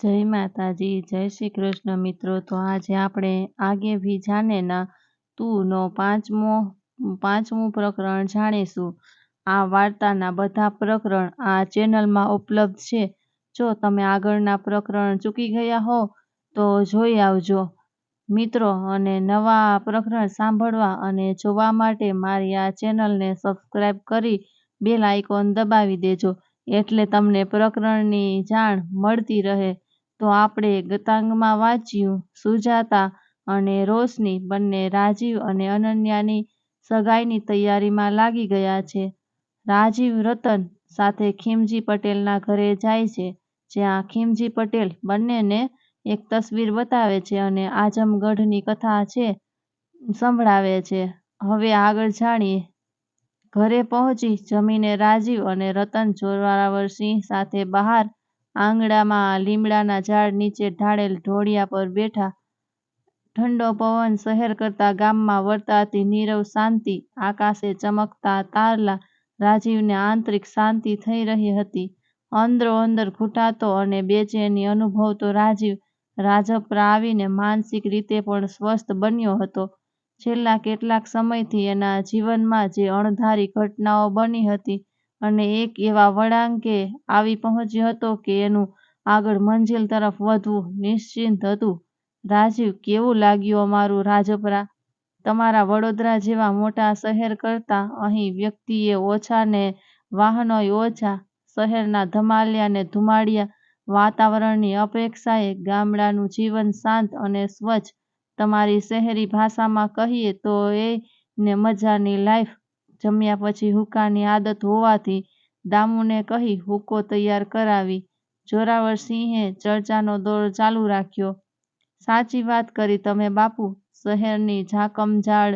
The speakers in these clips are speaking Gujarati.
જય માતાજી, જય શ્રી કૃષ્ણ. મિત્રો, તો આજે આપણે આગે ભી જાને ના તુંનો પાંચમો, પાંચમું પ્રકરણ જાણીશું. આ વાર્તાના બધા પ્રકરણ આ ચેનલમાં ઉપલબ્ધ છે. જો તમે આગળના પ્રકરણ ચૂકી ગયા હો, તો જોઈ આવજો. મિત્રો, અને નવા પ્રકરણ સાંભળવા અને જોવા માટે મારી આ ચેનલને સબસ્ક્રાઈબ કરી બેલ આઇકોન દબાવી દેજો, એટલે તમને પ્રકરણની જાણ મળતી રહે. તો આપણે ગતાંગમાં વાંચ્યું, સુજાતા અને રોશની બંને રાજીવ અને અનન્યાની સગાઈની તૈયારીમાં લાગી ગયા છે. રાજીવ રતન સાથે ખીમજી પટેલના ઘરે જાય છે, જ્યાં ખીમજી પટેલ બંનેને એક તસવીર બતાવે છે અને આઝમગઢની કથા છે, સંભળાવે છે. હવે આગળ જાણીએ. ઘરે પહોંચી જમીને રાજીવ અને રતન જોરાવર સિંહ સાથે બહાર આંગણામાં લીમડાના ઝાડ નીચે ઢાળેલ ઢોળિયા પર બેઠા. ઠંડો પવન શહેર કરતા ગામમાં વર્તાતી નીરવ શાંતિ, આકાશે ચમકતા તારલા, રાજીવને આંતરિક શાંતિ થઈ રહી હતી. અંદરો અંદર ઘૂંટાતો અને બેચેની અનુભવતો રાજીવ રાજપરા આવીને માનસિક રીતે પણ સ્વસ્થ બન્યો હતો. છેલ્લા કેટલાક સમયથી એના જીવનમાં જે અણધારી ઘટનાઓ બની હતી અને એક એવા વળાંકે આવી પહોંચ્યો હતો કે એનું આગળ મંજિલ તરફ વધવું નિશ્ચિંત હતું. રાજીવ, કેવું લાગ્યું અમારું રાજપરા? તમારા વડોદરા જેવા મોટા શહેર કરતાં અહીં વ્યક્તિએ ઓછા ને વાહનોય ઓછા, શહેરના ધમાલિયા ને ધુમાડિયા વાતાવરણની અપેક્ષાએ ગામડાનું જીવન શાંત અને સ્વચ્છ. તમારી શહેરી ભાષામાં કહીએ તો એ ને મજાની લાઈફ જમ્યા પછી હુક્કાની આદત હોવાથી દામુને કહી હુક્કો તૈયાર કરાવી. જોરાવરસિંહે ચર્ચાનો દોર ચાલુ રાખ્યો. સાચી વાત કરી તમે બાપુ. શહેરની ઝાકમઝાળ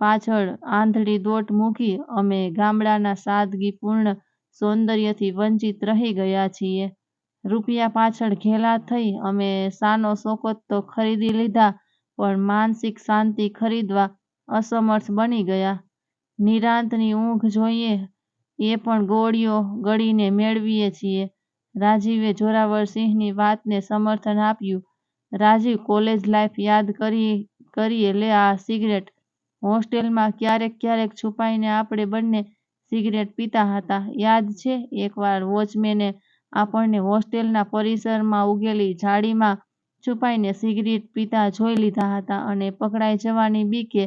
પાછળ આંધળી દોટ મૂકી અમે ગામડાના સાદગીપૂર્ણ સૌંદર્યથી વંચિત રહી ગયા છીએ. રૂપિયા પાછળ ઘેલા થઈ અમે સાનો શોકત તો ખરીદી લીધા, પણ માનસિક શાંતિ ખરીદવા અસમર્થ બની ગયા. નિરાંતની ઊંઘ જોઈએ, એ પણ ગોળીઓ ગળીને મેળવીએ છીએ. રાજીવે જોરાવરસિંહની વાતને સમર્થન આપ્યું. રાજીવ કોલેજ લાઈફ યાદ કરી, કરીએ, લે આ સિગરેટ. હોસ્ટેલમાં ક્યારેક ક્યારેક છુપાઈને આપણે બંને સિગરેટ પીતા હતા. યાદ છે, એકવાર વોચમેને આપણને હોસ્ટેલના પરિસરમાં ઉગેલી ઝાડીમાં છુપાઈને સિગરેટ પીતા જોઈ લીધા હતા અને પકડાઈ જવાની બીકે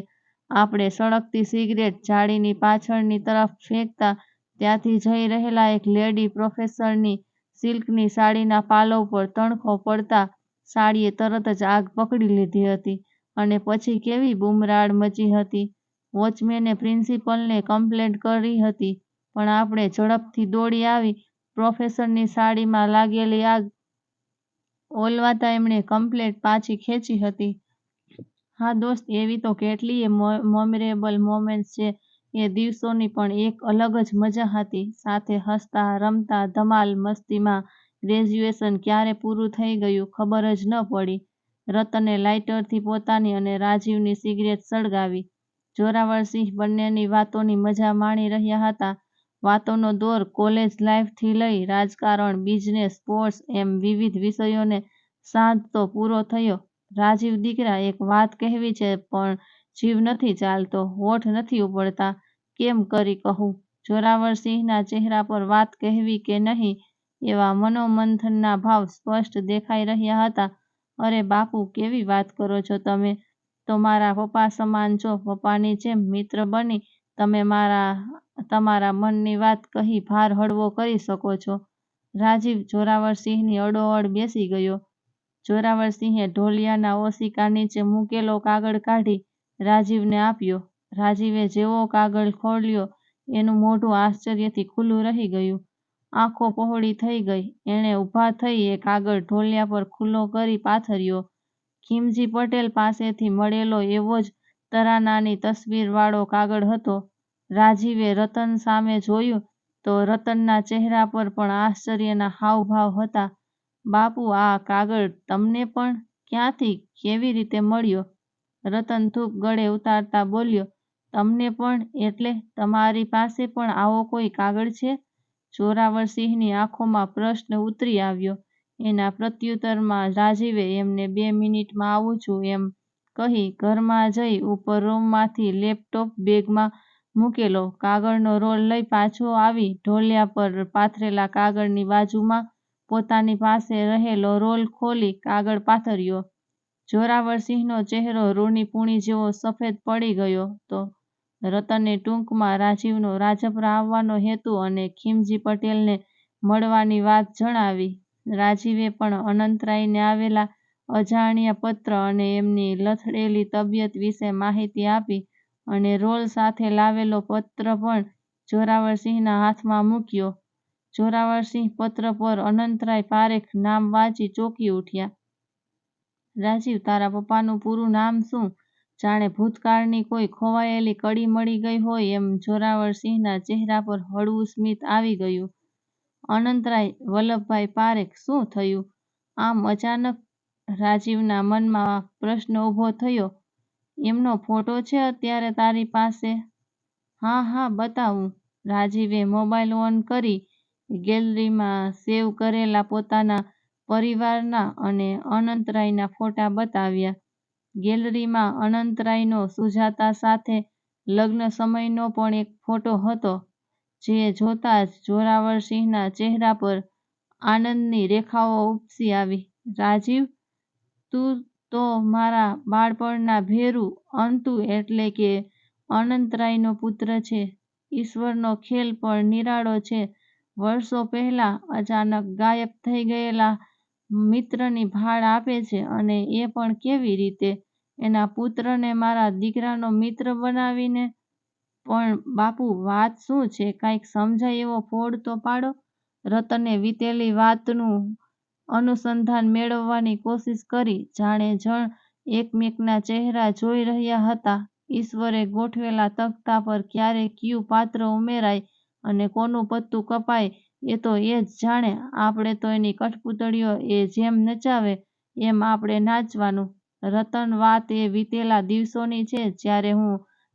આપણે સળગતી સિગરેટ જાળીની પાછળની તરફ ફેંકતા ત્યાંથી જઈ રહેલા એક લેડી પ્રોફેસરની સિલ્કની સાડીના પાલવ પર તણખો પડતા સાડીએ તરત જ આગ પકડી લીધી હતી અને પછી કેવી બુમરાડ મચી હતી. વોચમેને પ્રિન્સિપલને કમ્પ્લેન્ટ કરી હતી, પણ આપણે ઝડપથી દોડી આવી પ્રોફેસરની સાડીમાં લાગેલી આગ ઓલવાતા એમણે કમ્પ્લેન્ટ પાછી ખેંચી હતી. હા દોસ્ત, એવી તો કેટલીય મેમોરેબલ મોમેન્ટ્સ છે. એ દિવસોની પણ એક અલગ જ મજા હતી. સાથે હસતા, રમતા, ધમાલ, મસ્તીમાં ગ્રેજ્યુએશન ક્યારે પૂરું થઈ ગયું ખબર જ ન પડી. રતને લાઇટરથી પોતાની અને રાજીવની સિગરેટ સળગાવી. જોરાવરસિંહ બંનેની વાતોની મજા માણી રહ્યા હતા. વાતોનો દોર કોલેજ લાઈફથી લઈ રાજકારણ બિઝનેસ સ્પોર્ટ્સ એમ વિવિધ વિષયોને સાધતો પૂરો થયો. રાજીવ દીકરા એક વાત કહેવી છે, પણ જીવ નથી ચાલતો, હોઠ નથી ઉપડતા કેમ કરી કહું? જોરાવરસિંહના ચહેરા પર વાત કહેવી કે નહીં, એવા મનોમંથનના ભાવ સ્પષ્ટ દેખાઈ રહ્યા હતા. અરે બાપુ, કેવી વાત કરો છો તમે? તો મારા પપ્પા સમાન છો, પપ્પાની જેમ મિત્ર બની. તમે મારા, તમારા મનની વાત કહી ભાર હળવો કરી શકો છો. રાજીવ જોરાવરસિંહની અડોઅડ બેસી ગયો. જોરાવરસિંહે ઢોલિયાના ઓશિકા નીચે મૂકેલો કાગળ કાઢી રાજીવને આપ્યો. રાજીવે જેવો કાગળ ખોલ્યો, એનું મોઢું આશ્ચર્યથી ખુલ્લું રહી ગયું. આંખો પહોળી થઈ ગઈ. એણે ઊભા થઈ એ કાગળ ઢોલિયા પર ખુલ્લો કરી પાથર્યો. ખીમજી પટેલ પાસેથી મળેલો એવો જ તરાનાની તસવીરવાળો કાગળ હતો. રાજીવે રતન સામે જોયું તો રતનના ચહેરા પર પણ આશ્ચર્યના હાવભાવ હતા. બાપુ, આ કાગળ તમને પણ ક્યાંથી કેવી રીતે મળ્યો? રતન થૂક ગળે ઉતારતા બોલ્યો, તમને પણ એટલે તમારી પાસે પણ આવો કોઈ કાગળ છે? જોરાવરસિંહની આંખોમાં પ્રશ્ન ઉતરી આવ્યો, એના પ્રત્યુત્તરમાં રાજીવે એમને બે મિનિટમાં આવું છું એમ કહી ઘરમાં જઈ ઉપર રૂમમાંથી લેપટોપ બેગમાં મૂકેલો. કાગળનો રોલ લઈ પાછો આવી ઢોલિયા પર પાથરેલા કાગળની બાજુમાં પોતાની પાસે રહેલો રોલ ખોલી કાગળ પાથર્યો. જોરાવરસિંહનો ચહેરો રૂની પૂણી જેવો સફેદ પડી ગયો તો રતને ટૂંકમાં રાજીવનો રાજપરા આવવાનો હેતુ અને ખીમજી પટેલને મળવાની વાત જણાવી. રાજીવે પણ અનંતરાયને આવેલા અજાણ્યા પત્ર અને એમની લથડેલી તબિયત વિશે માહિતી આપી અને રોલ સાથે લાવેલો પત્ર પણ જોરાવરસિંહના હાથમાં મૂક્યો. જોરાવરસિંહ પત્ર પર અનંતરાય પારેખ નામ વાંચી ચોંકી ઉઠ્યા. રાજીવ, તારા પપ્પાનું પૂરું નામ શું? જાણે ભૂતકાળની કોઈ ખોવાયેલી કડી મળી ગઈ હોય એમ જોરાવરસિંહના ચહેરા પર હળવું સ્મિત આવી ગયું. અનંતરાય, વલ્લભભાઈ પારેખ, શું થયું? આમ અચાનક રાજીવના મનમાં પ્રશ્ન ઊભો થયો. એમનો ફોટો છે અત્યારે તારી પાસે? હા હા, બતાવું. રાજીવે મોબાઈલ ઓન કરી ગેલેરીમાં સેવ કરેલા પોતાના પરિવારના અને અનંતરાયના ફોટા બતાવ્યા. ગેલેરીમાં અનંતરાયનો સુજાતા સાથે લગ્ન સમયનો પણ એક ફોટો હતો, જે જોતા જ જોરાવરસિંહના ચહેરા પર આનંદની રેખાઓ ઉપસી આવી. રાજીવ, તું તો મારા બાળપણના ભેરુ અંતુ એટલે કે અનંતરાયનો પુત્ર છે. ઈશ્વરનો ખેલ પણ નિરાળો છે. વર્ષો પહેલા અચાનક ગાયબ થઈ ગયેલા મિત્રની ભાળ આપે છે અને એ પણ કેવી રીતે? એના પુત્રને મારા દીકરાનો મિત્ર બનાવીને પણ બાપુ, વાત શું છે? કાંઈક સમજાય એવો ફોડ તો પાડો. રતને વીતેલી વાતનું અનુસંધાન મેળવવાની કોશિશ કરી. જાણે જણ એકમેકના ચહેરા જોઈ રહ્યા હતા. ઈશ્વરે ગોઠવેલા તખ્તા પર ક્યારે કયું પાત્ર ઉમેરાય અને કોનું પત્તું કપાય એ તો એ જ જાણે. આપણે તો એની કઠપૂતળીઓ એ જેમ નચાવે એમ આપણે નાચવાનું. રતન વાત એ વીતેલા દિવસોની છે. જ્યારે હું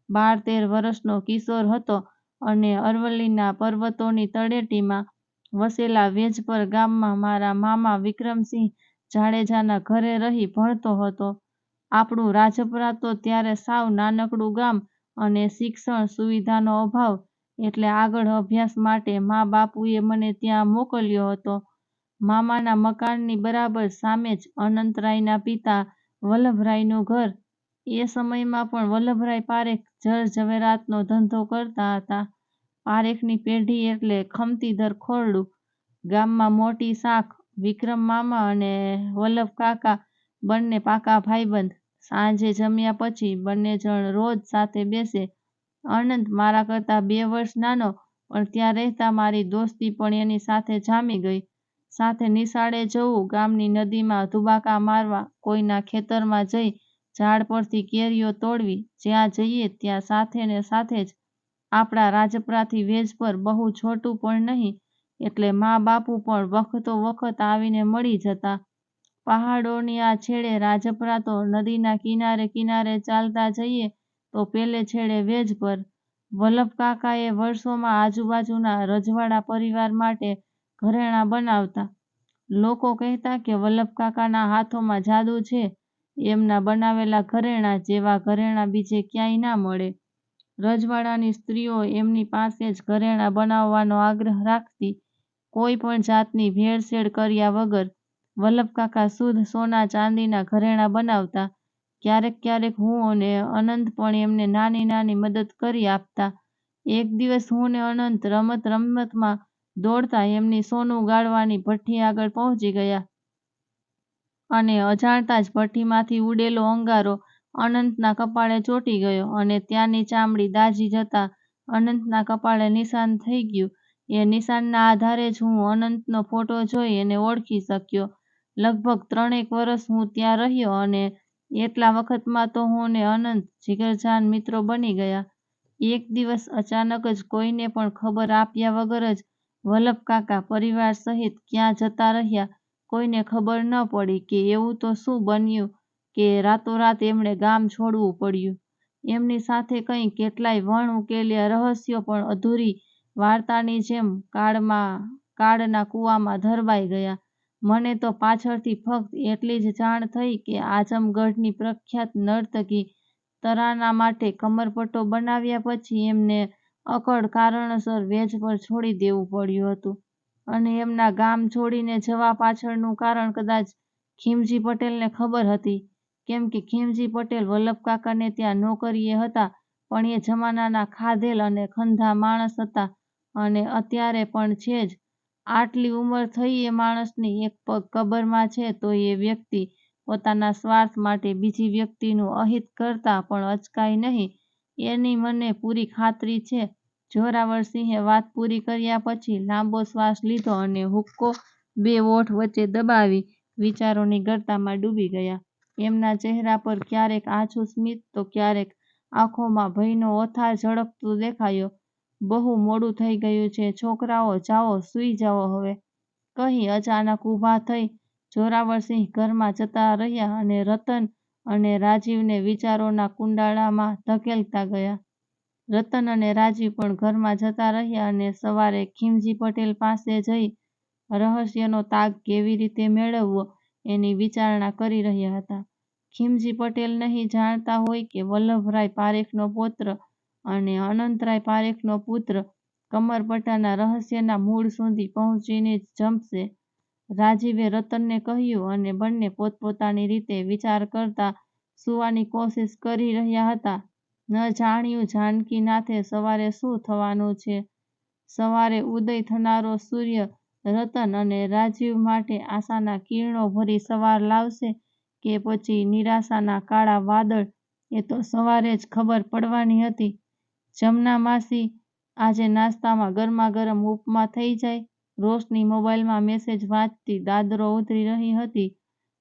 બાર તેર વર્ષનો કિશોર હતો અને અરવલ્લીના પર્વતોની તળેટીમાં વસેલા વેજપર ગામમાં મારા મામા વિક્રમસિંહ જાડેજાના ઘરે રહી ભણતો હતો. આપણું રાજપરા તો ત્યારે સાવ નાનકડું ગામ અને શિક્ષણ સુવિધાનો અભાવ એટલે આગળ અભ્યાસ માટે મા બાપુએ મને ત્યાં મોકલ્યો હતો. મામાના મકાનની બરાબર સામે જ અનંતરાયના પિતા વલ્લભરાયનું ઘર. એ સમયમાં પણ વલ્લભરાય પારેખ જર ઝવેરાતનો ધંધો કરતા હતા. પારેખની પેઢી એટલે ખમતીધર ખોરડું. ગામમાં મોટી શાખ, વિક્રમ મામા અને વલ્લભ કાકા બંને પાકા ભાઈબંધ. સાંજે જમ્યા પછી બંને જણ રોજ સાથે બેસે અનંત મારા કરતાં બે વર્ષ નાનો, પણ ત્યાં રહેતા મારી દોસ્તી પણ એની સાથે જામી ગઈ. સાથે નિશાળે જવું, ગામની નદીમાં ધુબાકા મારવા, કોઈના ખેતરમાં જઈ, ઝાડ પરથી કેરીઓ તોડવી, જ્યાં જઈએ ત્યાં સાથે ને સાથે જ આપણા રાજપરાથી વેજ પર બહુ છોટું પણ નહીં, એટલે મા બાપુ પણ વખતો વખત આવીને મળી જતા. પહાડોની આ છેડે રાજપરા તો નદીના કિનારે કિનારે ચાલતા જઈએ તો પેલે છેડે વેજ પર. વલ્લભ કાકાએ વર્ષોમાં આજુબાજુના રજવાડા પરિવાર માટે ઘરેણાં બનાવતા. લોકો કહેતા કે વલ્લભ કાકાના હાથોમાં જાદુ છે. એમના બનાવેલા ઘરેણાં જેવા ઘરેણાં બીજે ક્યાંય ના મળે. રજવાડાની સ્ત્રીઓ એમની પાસે જ ઘરેણાં બનાવવાનો આગ્રહ રાખતી. કોઈ પણ જાતની ભેળસેળ કર્યા વગર વલ્લભ કાકા શુદ્ધ સોના ચાંદીના ઘરેણાં બનાવતા. ક્યારેક ક્યારેક હું અને અનંત પણ એમને નાની નાની મદદ કરી આપતા. એક દિવસ હું ને અનંત રમત રમતમાં દોડતા એમની સોનું ગાળવાની ભઠ્ઠી આગળ પહોંચી ગયા. અને અજાણતા જ ભઠ્ઠીમાંથી ઉડેલો અંગારો અનંતના કપાળે ચોંટી ગયો અને ત્યાંની ચામડી દાઝી જતા અનંતના કપાળે નિશાન થઈ ગયું. એ નિશાનના આધારે જ હું અનંતનો ફોટો જોઈ એને ઓળખી શક્યો. લગભગ ત્રણેક વર્ષ હું ત્યાં રહ્યો અને એટલા વખતમાં તો હું ને અનંત જીગરજાન મિત્રો બની ગયા. એક દિવસ અચાનક જ કોઈને પણ ખબર આપ્યા વગર જ વલ્લભ કાકા પરિવાર સહિત ક્યાં જતા રહ્યા. કોઈને ખબર ન પડી કે એવું તો શું બન્યું કે રાતોરાત એમણે ગામ છોડવું પડ્યું. એમની સાથે કંઈ કેટલાય વણ ઉકેલ્યા રહસ્યો પણ અધૂરી વાર્તાની જેમ કાળમાં, કાળના કૂવામાં ધરબાઈ ગયા. મને તો પાછળથી ફક્ત એટલી જ જાણ થઈ કે આઝમગઢની પ્રખ્યાત નર્તકી તરાના માટે કમરપટ્ટો બનાવ્યા પછી એમને અકળ કારણસર વેજ પર છોડી દેવું પડ્યું હતું. અને એમના ગામ છોડીને જવા પાછળનું કારણ કદાચ ખીમજી પટેલને ખબર હતી. કેમ કે ખીમજી પટેલ વલ્લભકાકાને ત્યાં નોકરીએ હતા, પણ એ જમાનાના ખાધેલ અને ખંધા માણસ હતા અને અત્યારે પણ છે જ આટલી ઉંમર થઈ એ માણસની એક પગ કબરમાં છે, તો એ વ્યક્તિ પોતાના સ્વાર્થ માટે બીજી વ્યક્તિનું અહિત કરતા પણ અચકાય નહીં. એની મને પૂરી ખાતરી છે. જોરાવરસિંહે વાત પૂરી કર્યા પછી લાંબો શ્વાસ લીધો અને હુક્કો બે ઓઠ વચ્ચે દબાવી વિચારોની ગર્તામાં ડૂબી ગયા. એમના ચહેરા પર ક્યારેક આછું સ્મિત, તો ક્યારેક આંખોમાં ભયનો ઓથાર ઝળકતો દેખાયો. બહુ મોડું થઈ ગયું છે. છોકરાઓ, જાઓ, સૂઈ જાઓ હવે. કહી અચાનક ઊભા થઈ જોરાવરસિંહ ઘરમાં જતા રહ્યા અને રતન અને રાજીવને વિચારોના કુંડાળામાં ધકેલતા ગયા. રતન અને રાજીવ પણ ઘરમાં જતા રહ્યા અને સવારે ખીમજી પટેલ પાસે જઈ રહસ્યનો તાગ કેવી રીતે મેળવવો એની વિચારણા કરી રહ્યા હતા. ખીમજી પટેલ નહીં જાણતા હોય કે વલ્લભરાય પારેખનો પૌત્ર અને અનંતરાય પારેખનો પુત્ર કમરપટ્ટાના રહસ્યના મૂળ સુધી પહોંચીને જ જંપશે રાજીવે રતનને કહ્યું અને બંને પોતપોતાની રીતે વિચાર કરતા સૂવાની કોશિશ કરી રહ્યા હતા. ન જાણ્યું જાનકીનાથે સવારે શું થવાનું છે? સવારે ઉદય થનારો સૂર્ય રતન અને રાજીવ માટે આશાના કિરણો ભરી સવાર લાવશે કે પછી નિરાશાના કાળા વાદળ? એ તો સવારે જ ખબર પડવાની હતી. જમના માસી આજે નાસ્તામાં ગરમાગરમ ઉપમા થઈ જાય. રોશની મોબાઈલમાં મેસેજ વાંચતી દાદરો ઉતરી રહી હતી.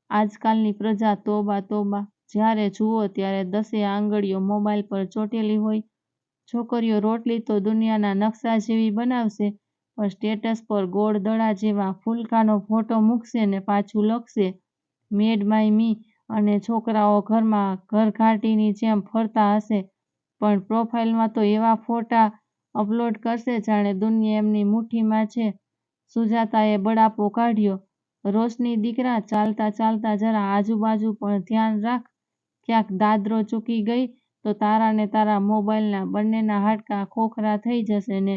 આજકાલની પ્રજા તોબા તોબા. જ્યારે જુઓ ત્યારે દસે આંગળીઓ મોબાઈલ પર ચોંટેલી હોય. છોકરીઓ રોટલી તો દુનિયાના નકશા જેવી બનાવશે, પણ સ્ટેટસ પર ગોળ દડા જેવા ફૂલકાનો ફોટો મૂકશે ને પાછું લખશે, મેડ બાય મી અને છોકરાઓ ઘરમાં ઘરઘાટીની જેમ ફરતા હશે. પણ પ્રોફાઇલમાં તો એવા ફોટા અપલોડ કરશે જાણે દુનિયા એમની મુઠ્ઠીમાં છે. સુજાતાએ બળાપો કાઢ્યો. રોશની દીકરા, ચાલતા ચાલતા જરા આજુબાજુ પણ ધ્યાન રાખ. ક્યાંક દાદરો ચૂકી ગઈ તો તારા ને તારા મોબાઈલના બંનેના હાડકાં ખોખરા થઈ જશે ને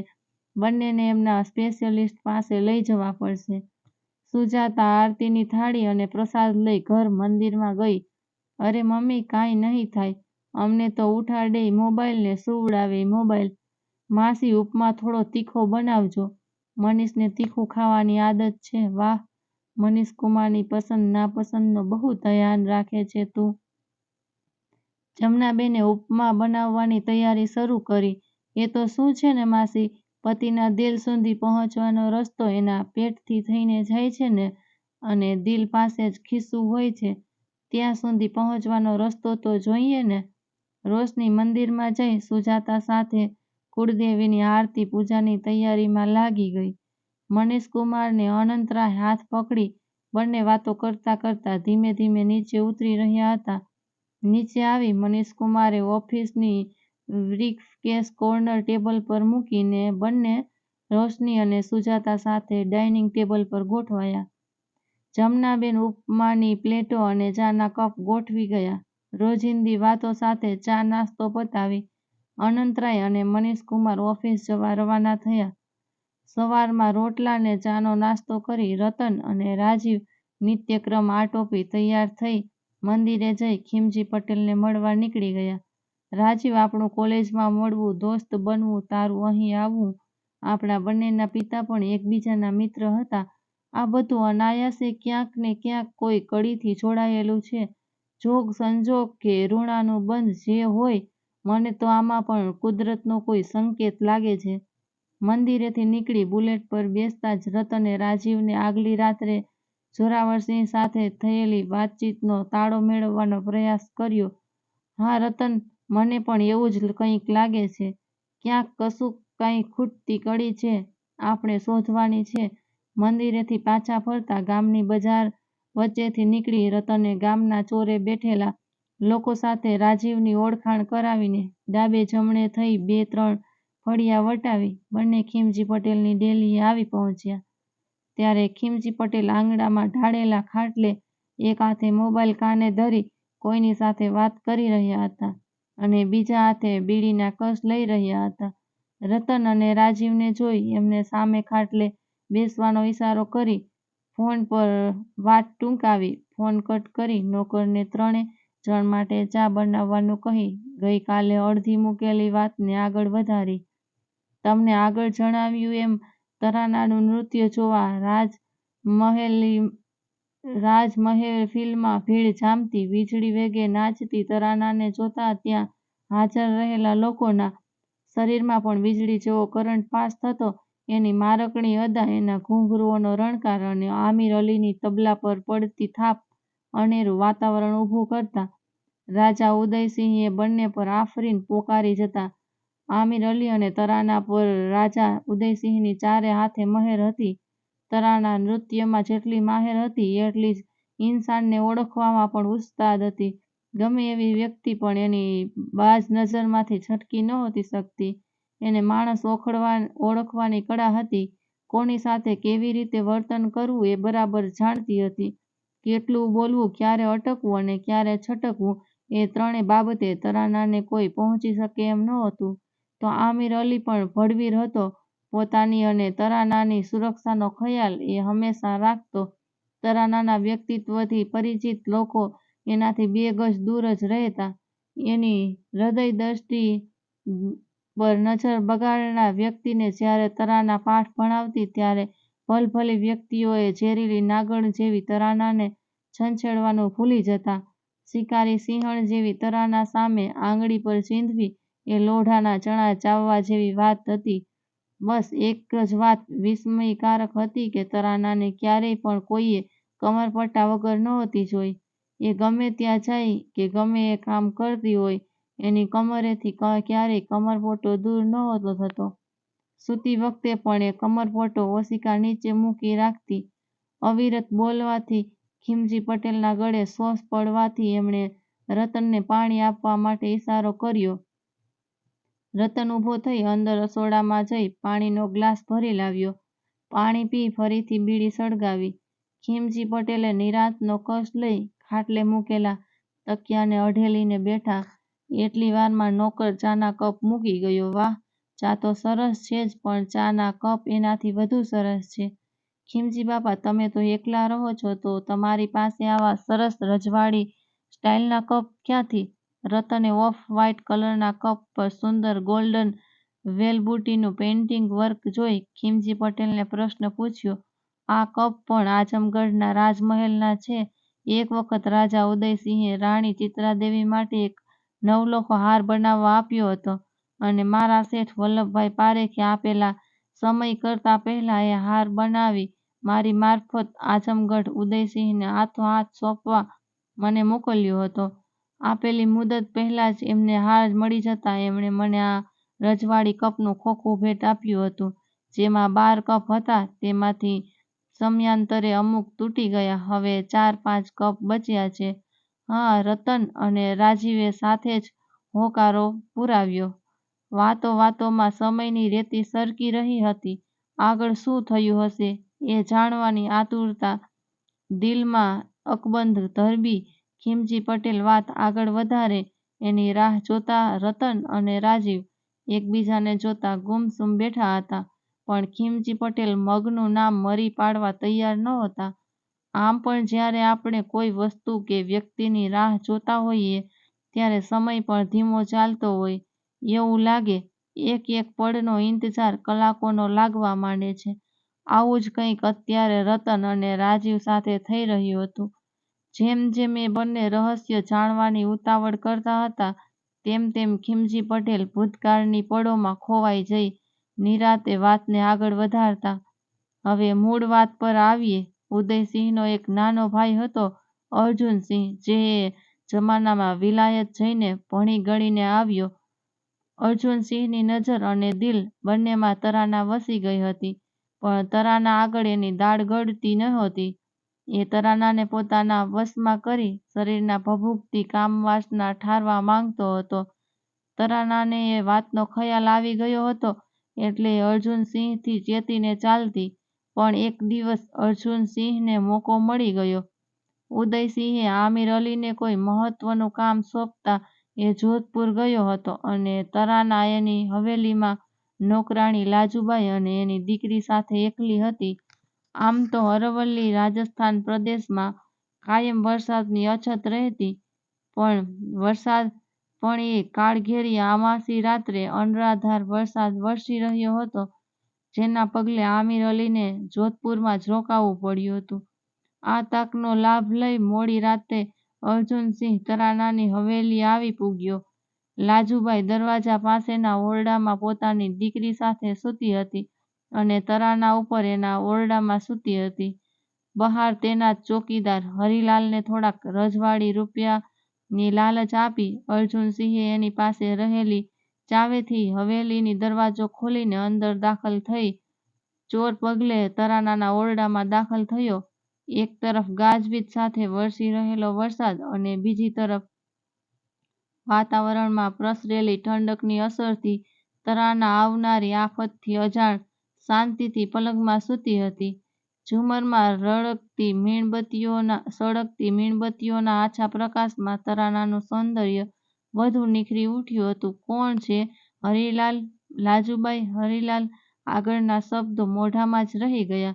બંનેને એમના સ્પેશિયલિસ્ટ પાસે લઈ જવા પડશે. સુજાતા આરતીની થાળી અને પ્રસાદ લઈ ઘર મંદિરમાં ગઈ. અરે મમ્મી, કાંઈ નહીં થાય. અમને તો ઉઠાડે મોબાઈલ ને સુવડાવે, મોબાઈલ. માસી ઉપમા થોડો તીખો બનાવજો. મનીષને તીખું ખાવાની આદત છે. વાહ, મનીષ કુમારની પસંદ નાપસંદનો બહુ ધ્યાન રાખે છે તું. જમનાબેને ઉપમા બનાવવાની તૈયારી શરૂ કરી. એ તો શું છે ને માસી? પતિના દિલ સુધી પહોંચવાનો રસ્તો એના પેટથી થઈને જાય છે ને અને દિલ પાસે જ ખિસ્સું હોય છે. ત્યાં સુધી પહોંચવાનો રસ્તો તો જોઈએ ને. રોશની મંદિરમાં જઈ સુજાતા સાથે કુળદેવીની આરતી પૂજાની તૈયારીમાં લાગી ગઈ. મનીષ કુમારને અનંતરાય હાથ પકડી બંને વાતો કરતા કરતા ધીમે ધીમે નીચે ઉતરી રહ્યા હતા. નીચે આવી મનીષ કુમારે ઓફિસની બ્રીફકેસ કોર્નર ટેબલ પર મૂકીને બંને રોશની અને સુજાતા સાથે ડાઇનિંગ ટેબલ પર ગોઠવાયા. જમનાબેન ઉપમાની પ્લેટો અને ચાના કપ ગોઠવી ગયા. રોજિંદી વાતો સાથે ચા નાસ્તો પતાવી. અનંતરાય અને મનીષ કુમાર ઓફિસ જવા રવાના થયા. સવારમાં રોટલા ને ચાનો નાસ્તો કરી રતન અને રાજીવ નિત્યક્રમ આટોપી તૈયાર થઈ મંદિરે જઈ ખીમજી પટેલને મળવા નીકળી ગયા. રાજીવ આપણું કોલેજમાં મળવું, દોસ્ત બનવું, તારું અહીં આવવું, આપણા બંનેના પિતા પણ એકબીજાના મિત્ર હતા. આ બધું અનાયાસે ક્યાંક ને ક્યાંક કોઈ કડીથી જોડાયેલું છે. જોગ, સંજોગ કે ઋણાનુબંધ જે હોય, મને તો આમાં પણ કુદરતનો કોઈ સંકેત લાગે છે. મંદિરેથી નીકળી બુલેટ પર બેસતા જ રતને રાજીવને આગલી રાત્રે જોરાવરસિંહ સાથે થયેલી વાતચીતનો તાળો મેળવવાનો પ્રયાસ કર્યો. હા, રતન, મને પણ એવું જ કંઈક લાગે છે. ક્યાંક કશુંક કાંઈ ખૂટતી કડી છે, આપણે શોધવાની છે. મંદિરેથી પાછા ફરતા ગામની બજાર વચ્ચેથી નીકળી રતને ગામના ચોરે બેઠેલા લોકો સાથે રાજીવની ઓળખાણ કરાવીને ડાબે જમણે થઈ બે ત્રણ ફળિયા વટાવી બંને ખીમજી પટેલની ડેલીએ આવી પહોંચ્યા. ત્યારે ખીમજી પટેલ આંગણામાં ઢાળેલા ખાટલે એક હાથે મોબાઈલ કાને ધરી કોઈની સાથે વાત કરી રહ્યા હતા અને બીજા હાથે બીડીના કસ લઈ રહ્યા હતા. રતન અને રાજીવને જોઈ એમને સામે ખાટલે બેસવાનો ઈશારો કરી ફોન પર વાત ટૂંકાવી, ફોન કટ કરી નોકરને ત્રણે જણ માટે ચા બનાવવાનું કહી ગઈકાલે અડધી મૂકેલી વાતને આગળ વધારી. તમને આગળ જણાવ્યું એમ તરાનાનું નૃત્ય જોવા રાજ મહેલી રાજમહેફિલમાં ભીડ જામતી, વીજળી વેગે નાચતી તરાનાને જોતા ત્યાં હાજર રહેલા લોકોના શરીરમાં પણ વીજળી જેવો કરંટ પાસ થતો એની મારકણી અદા એના ઘૂંઘરૂઓનો રણકાર અને આમિર અલીની તબલા પર પડતી થાપ અનેરું વાતાવરણ ઊભું કરતા રાજા ઉદયસિંહ એ બંને પર આફરીન પોકારી જતા આમિર અલી અને તરાના પર રાજા ઉદયસિંહની ચારે હાથે મહેર હતી. તરાના નૃત્યમાં જેટલી માહેર હતી એટલી જ ઇન્સાનને ઓળખવામાં પણ ઉસ્તાદ હતી. ગમે એવી વ્યક્તિ પણ એની બાજ નજરમાંથી છટકી નહોતી શકતી. એને માણસ ઓળખવાની કળા હતી. કોની સાથે કેવી રીતે વર્તન કરવું એ બરાબર જાણતી હતી. કેટલું બોલવું, ક્યારે અટકવું અને ક્યારે છટકવું એ ત્રણેય બાબતે તરાનાને કોઈ પહોંચી શકે એમ નહોતું. તો આમિર અલી પણ ભડવીર હતો. પોતાની અને તરાનાની સુરક્ષાનો ખ્યાલ એ હંમેશા રાખતો. તરાનાના વ્યક્તિત્વથી પરિચિત લોકો એનાથી બે ગજ દૂર જ રહેતા. એની હૃદયદ્રષ્ટિ પર નજર બગાડનાર વ્યક્તિને જ્યારે તરાના પાઠ ભણાવતી, ત્યારે ભલભલી વ્યક્તિઓએ ઝેરીલી નાગણ જેવી તરાનાને છંછેડવાનું ભૂલી જતા. શિકારી સિંહણ જેવી તરાના સામે આંગળી પર ચીંધવી એ લોઢાના ચણા ચાવવા જેવી વાત હતી. બસ એક જ વાત વિસ્મયકારક હતી કે તરાનાને ક્યારેય પણ કોઈએ કમરપટ્ટા વગર નહોતી જોઈ. એ ગમે ત્યાં જાય કે ગમે એ કામ કરતી હોય એની કમરેથી ક્યારેય કમરપોટો દૂર નહોતો થતો. સૂતી વખતે પણ એ કમરપોટો ઓશિકા નીચે મૂકી રાખતી. અવિરત બોલવાથી ખીમજી પટેલના ગળે શોષ પડવાથી એમણે રતનને પાણી આપવા માટે ઈશારો કર્યો. રતન ઊભો થઈ અંદર રસોડામાં જઈ પાણીનો ગ્લાસ ભરી લાવ્યો. પાણી પી ફરીથી બીડી સળગાવી. ખીમજી પટેલે નિરાંતનો કશ લઈ ખાટલે મૂકેલા તકિયાને અઢેલીને બેઠા એટલી વારમાં નોકર ચાના કપ મૂકી ગયો. વાહ, ચા તો સરસ છે જ, પણ ચાના કપ એનાથી વધુ સરસ છે. ખીમજી બાપા, તમે તો એકલા રહો છો, તો તમારી પાસે આવા સરસ રજવાડી સ્ટાઇલના કપ ક્યાંથી? રતને ઓફ વ્હાઇટ કલરના કપ પર સુંદર ગોલ્ડન વેલબુટીનું પેઇન્ટિંગ વર્ક જોઈ ખીમજી પટેલને પ્રશ્ન પૂછ્યો. આ કપ પણ આઝમગઢના રાજમહેલના છે. એક વખત રાજા ઉદયસિંહે રાણી ચિત્રાદેવી માટે એક નવલખો હાર બનાવવા આપ્યો હતો અને મારા શેઠ વલ્લભભાઈ પારેખે આપેલા સમય કરતાં પહેલાં એ હાર બનાવી મારી મારફત આઝમગઢ ઉદયસિંહને હાથોહાથ સોંપવા મને મોકલ્યો હતો. આપેલી મુદત પહેલાં જ એમને હાર મળી જતાં એમણે મને આ રજવાડી કપનું ખોખું ભેટ આપ્યું હતું, જેમાં બાર કપ હતા તેમાંથી સમયાંતરે અમુક તૂટી ગયા. હવે ચાર પાંચ કપ બચ્યા છે. હા, રતન અને રાજીવે સાથે જ હોકારો પુરાવ્યો. વાતો વાતોમાં સમયની રેતી સરકી રહી હતી. આગળ શું થયું હશે એ જાણવાની આતુરતા દિલમાં અકબંધ ધરબી. ખીમજી પટેલ વાત આગળ વધારે. એની રાહ જોતા રતન અને રાજીવ એકબીજાને જોતા ગુમસુમ બેઠા હતા. પણ ખીમજી પટેલ મગનું નામ મરી પાડવા તૈયાર નહોતા. આમ પણ જ્યારે આપણે કોઈ વસ્તુ કે વ્યક્તિની રાહ જોતા હોઈએ, ત્યારે સમય પણ ધીમો ચાલતો હોય. એવું લાગે, એક એક પળનો ઈંતજાર કલાકોનો લાગવા માંડે છે. આવું જ કંઈક અત્યારે રતન અને રાજીવ સાથે થઈ રહ્યું હતું. જેમ જેમ એ બંને રહસ્ય જાણવાની ઉતાવળ કરતા હતા, તેમ તેમ ખીમજી પટેલ ભૂતકાળની પળોમાં ખોવાઈ જઈ, નિરાંતે વાતને આગળ વધારતા, હવે મૂળ વાત પર આવીએ ઉદયસિંહનો એક નાનો ભાઈ હતો અર્જુનસિંહ જે એ જમાનામાં વિલાયત જઈને ભણી ગણીને આવ્યો. અર્જુનસિંહની નજર અને દિલ બંનેમાં તરાના વસી ગઈ હતી, પણ તરાના આગળ એની દાળ ગળતી નહોતી એ તરાનાને પોતાના વશમાં કરી શરીરના ભભૂકતી કામવાસના ઠારવા માંગતો હતો. તરાનાને એ વાતનો ખ્યાલ આવી ગયો હતો, એટલે અર્જુનસિંહથી ચેતીને ચાલતી પણ એક દિવસ અર્જુનસિંહને મોકો મળી ગયો. ઉદયસિંહે આમિર અલીને કોઈ મહત્વનું કામ સોંપતા એ જોધપુર ગયો હતો અને તરાના એની હવેલીમાં નોકરાણી લાજુબાઈ અને એની દીકરી સાથે એકલી હતી. આમ તો અરવલ્લી રાજસ્થાન પ્રદેશમાં કાયમ વરસાદની અછત રહેતી, પણ વરસાદ પણ એ કાળઘેરી અમાસી રાત્રે અનરાધાર વરસાદ વરસી રહ્યો હતો, જેના પગલે આમિર અલીને જોધપુરમાં જ રોકાવું પડ્યું હતું. આ તકનો લાભ લઈ મોડી રાતે અર્જુનસિંહ તરાનાની હવેલી આવી પૂગ્યો. લાજુબાઈ દરવાજા પાસેના ઓરડામાં પોતાની દીકરી સાથે સૂતી હતી અને તરાના ઉપર એના ઓરડામાં સૂતી હતી. બહાર તેના ચોકીદાર હરિલાલને થોડાક રજવાડી રૂપિયાની લાલચ આપી અર્જુનસિંહે એની પાસે રહેલી ચાવીથી હવેલીની દરવાજો ખોલીને અંદર દાખલ થઈ ચોર પગલે તરાનાના ઓરડામાં દાખલ થયો. એક તરફ ગાજવીજ સાથે વરસી રહેલો વરસાદ અને બીજી તરફ વાતાવરણમાં પ્રસરેલી ઠંડકની અસરથી તરાના આવનારી આફતથી અજાણ શાંતિથી પલંગમાં સૂતી હતી. ઝુમ્મરમાં રળકતી મીણબત્તીઓના, સળગતી મીણબત્તીઓના આછા પ્રકાશમાં તરાનાનું સૌંદર્ય વધુ નિખરી ઉઠ્યું હતું. કોણ છે? હરીલાલ? લાજુબાઈ? હરીલાલ? આગળના શબ્દો મોઢામાં જ રહી ગયા.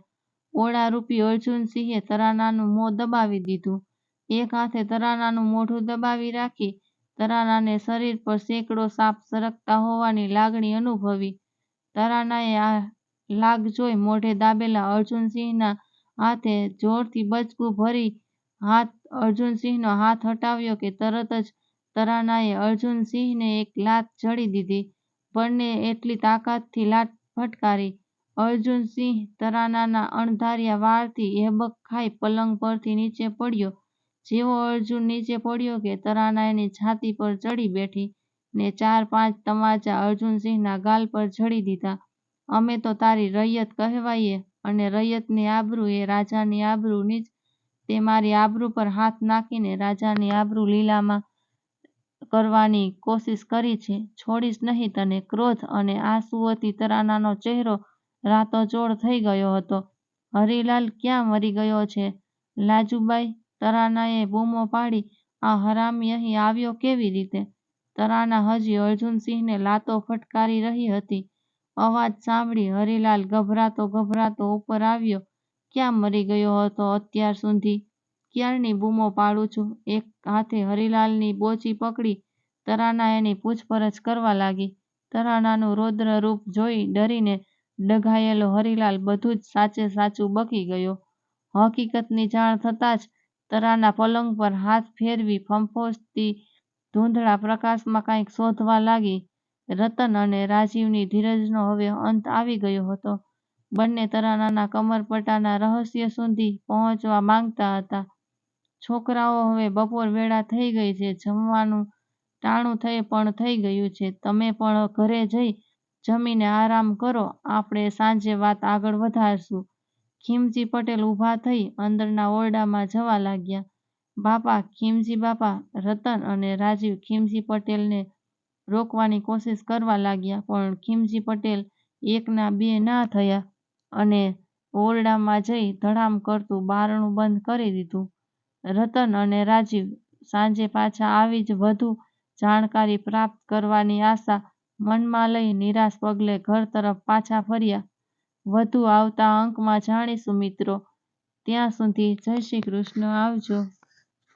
ઓળારૂપી અર્જુનસિંહે તરાનાનું મોં દબાવી દીધું. એક હાથે તરાનાનું મોઢું દબાવી રાખી, તરાનાને શરીર પર સેંકડો સાપ સરકતા હોવાની લાગણી અનુભવી. તરાનાએ આ લાગ જોઈ મોઢે દાબેલા અર્જુનસિંહના હાથે જોરથી બચકું ભરી હાથ અર્જુનસિંહનો હાથ હટાવ્યો કે તરત જ તરાનાએ અર્જુનસિંહને એક લાત જડી દીધી. બંને એટલી તાકાતથી લાત ફટકારી. અર્જુનસિંહ તરાનાના અણધાર્યા વારથી હેબક ખાઈ પલંગ પરથી નીચે પડ્યો. જેવો અર્જુન નીચે પડ્યો કે તરાના એની છાતી પર ચડી બેઠી ને ચાર પાંચ તમાચા અર્જુનસિંહના ગાલ પર ઝડી દીધા. અમે તો તારી રૈયત કહેવાઈએ અને રૈયતની આબરૂ એ રાજાની આબરૂ નીચ તે મારી આબરૂ પર હાથ નાખીને રાજાની આબરૂ લીલામાં કરવાની કોશિશ કરી છે. છોડીશ નહીં તને. ક્રોધ અને આંસુઓથી તરાનાનો ચહેરો રાતોચોળ થઈ ગયો હતો. હરીલાલ ક્યાં મરી ગયો છે? લાજુબાઈ? તરાનાએ બૂમો પાડી, આ હરામી અહીં આવ્યો કેવી રીતે? તરાના હજી અર્જુનસિંહને લાતો ફટકારી રહી હતી. અવાજ સાંભળી હરીલાલ ગભરાતો ગભરાતો ઉપર આવ્યો. ક્યાં મરી ગયો હતો અત્યાર સુધી? ક્યારની બૂમો પાડું છું. એક હાથે હરીલાલની બોચી પકડી, તરાના એની પૂછપરછ કરવા લાગી. તરાનાનું રૌદ્ર રૂપ જોઈ ડરીને ડઘાયેલો હરીલાલ બધું જ સાચે સાચું બકી ગયો. હકીકતની જાણ થતાં જ તરાના પલંગ પર હાથ ફેરવી ફંફોસતી ધૂંધળા પ્રકાશમાં કાંઈક શોધવા લાગી. રતન અને રાજીવની ધીરજનો હવે અંત આવી ગયો હતો. બંને તરાનાના કમરપટાના રહસ્ય સુધી પહોંચવા માંગતા હતા. છોકરાઓ હવે બપોર વેળા થઈ ગઈ છે. જમવાનું ટાણું પણ થઈ ગયું છે. તમે પણ ઘરે જઈ જમીને આરામ કરો. આપણે સાંજે વાત આગળ વધારશું. ખીમજી પટેલ ઊભા થઈ અંદરના ઓરડામાં જવા લાગ્યા. બાપા! ખીમજી બાપા! રતન અને રાજીવ ખીમજી પટેલને રોકવાની કોશિશ કરવા લાગ્યા, પણ ખીમજી પટેલ એકના બે ના થયા અને ઓરડામાં જઈ ધડામ કરતું બારણું બંધ કરી દીધું. રતન અને રાજીવ સાંજે પાછા આવી જ વધુ જાણકારી પ્રાપ્ત કરવાની આશા મનમાં લઈ નિરાશ પગલે ઘર તરફ પાછા ફર્યા. વધુ આવતા અંકમાં જાણીશું મિત્રો. ત્યાં સુધી જય શ્રી કૃષ્ણ. આવજો.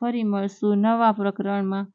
ફરી મળશું નવા પ્રકરણમાં.